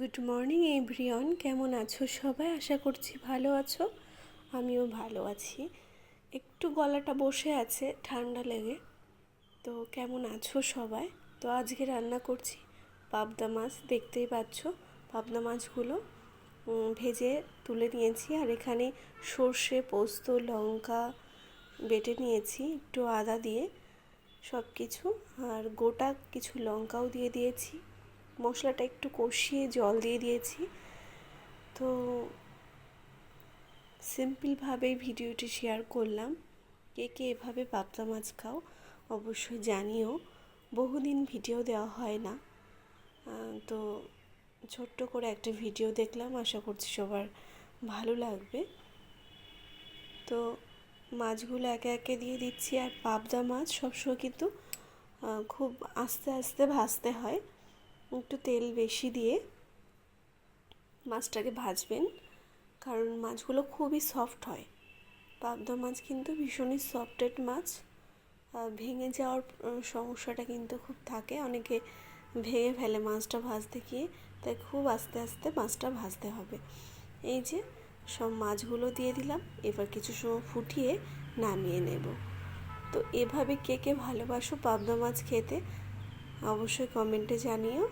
Good morning everyone কেমন আছো সবাই? আশা করছি ভালো আছো। আমিও ভালো আছি। একটু গলাটা বসে আছে, ঠান্ডা লেগে। তো কেমন আছো সবাই? তো আজকে রান্না করছি পাবদা মাছ, দেখতেই পাচ্ছ পাবদা মাছগুলো। ভেজে তুলে নিয়েছি আর এখানে সর্ষে, পোস্ত, লঙ্কা বেটে নিয়েছি, একটু আদা দিয়ে সব কিছু আর গোটা কিছু লঙ্কাও দিয়ে দিয়েছি। মশলাটা একটু কষিয়ে জল দিয়ে দিয়েছি। তো সিম্পলভাবেই ভিডিওটি শেয়ার করলাম। কে কে এভাবে পাবদা মাছ খাও অবশ্যই জানিও। বহুদিন ভিডিও দেওয়া হয় না। তো ছোট্ট করে একটা ভিডিও দেখলাম, আশা করছি সবার ভালো লাগবে। তো মাছগুলো একে একে দিয়ে দিচ্ছি আর পাবদা মাছ সবসময় কিন্তু খুব আস্তে আস্তে ভাজতে হয়। একটু তেল বেশি দিয়ে মাছটাকে ভাজবেন, কারণ মাছগুলো খুবই সফট হয়। পাবদা মাছ কিন্তু ভীষণই সফটেড মাছ ভেঙে যাওয়ার সমস্যাটা কিন্তু খুব থাকে। অনেকে ভেঙে ফেলে মাছটা ভাজতে গিয়ে, তাই খুব আস্তে আস্তে মাছটা ভাজতে হবে। এই যে, সব মাছগুলো দিয়ে দিলাম, এবার কিছু সময় ফুটিয়ে নামিয়ে নেব। তো এভাবে কে কে ভালোবাসো পাবদা মাছ খেতে, অবশ্যই কমেন্টে জানিও।